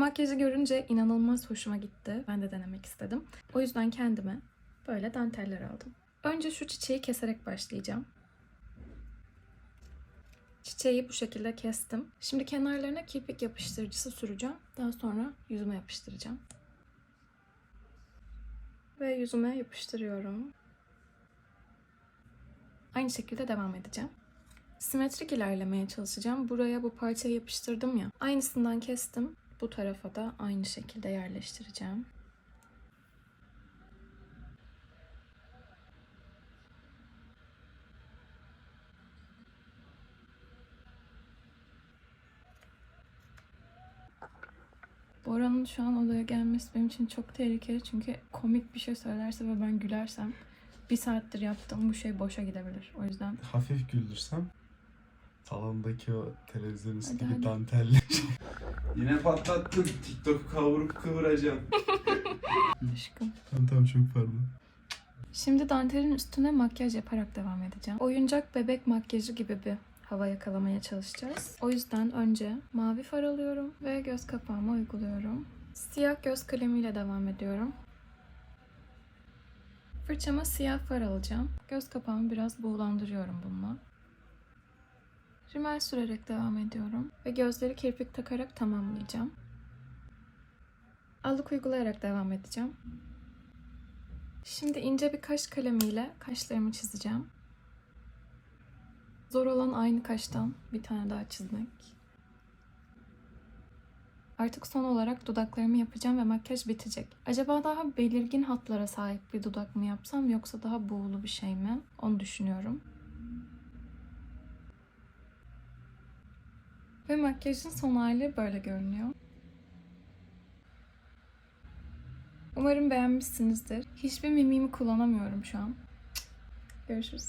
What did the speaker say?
makyajı görünce inanılmaz hoşuma gitti. Ben de denemek istedim. O yüzden kendime böyle danteller aldım. Önce şu çiçeği keserek başlayacağım. Çiçeği bu şekilde kestim. Şimdi kenarlarına kirpik yapıştırıcısı süreceğim. Daha sonra yüzüme yapıştıracağım. Ve yüzüme yapıştırıyorum. Aynı şekilde devam edeceğim. Simetrik ilerlemeye çalışacağım. Buraya bu parçayı yapıştırdım ya. Aynısından kestim. Bu tarafa da aynı şekilde yerleştireceğim. Bora'nın şu an odaya gelmesi benim için çok tehlikeli çünkü komik bir şey söylerse ve ben gülersem bir saattir yaptığım bu şey boşa gidebilir. O yüzden Hafif güldürsem salondaki o televizyon Hadi, üstündeki hadi. Yine patlattın. TikTok'u kavurup kıvıracaksın. aşkım. tamam tamam çok pardon. Şimdi dantelin üstüne makyaj yaparak devam edeceğim. Oyuncak bebek makyajı gibi bir hava yakalamaya çalışacağız. O yüzden önce mavi far alıyorum ve göz kapağıma uyguluyorum. Siyah göz kalemiyle devam ediyorum. Fırçama siyah far alacağım. Göz kapağımı biraz buğulandırıyorum bununla. Rimel sürerek devam ediyorum. Ve gözleri kirpik takarak tamamlayacağım. Allık uygulayarak devam edeceğim. Şimdi ince bir kaş kalemiyle kaşlarımı çizeceğim. Zor olan aynı kaştan bir tane daha çizmek. Artık son olarak dudaklarımı yapacağım ve makyaj bitecek. Acaba daha belirgin hatlara sahip bir dudak mı yapsam yoksa daha buğulu bir şey mi? Onu düşünüyorum. Ve makyajın son hali böyle görünüyor. Umarım beğenmişsinizdir. Hiçbir mimimi kullanamıyorum şu an. Görüşürüz.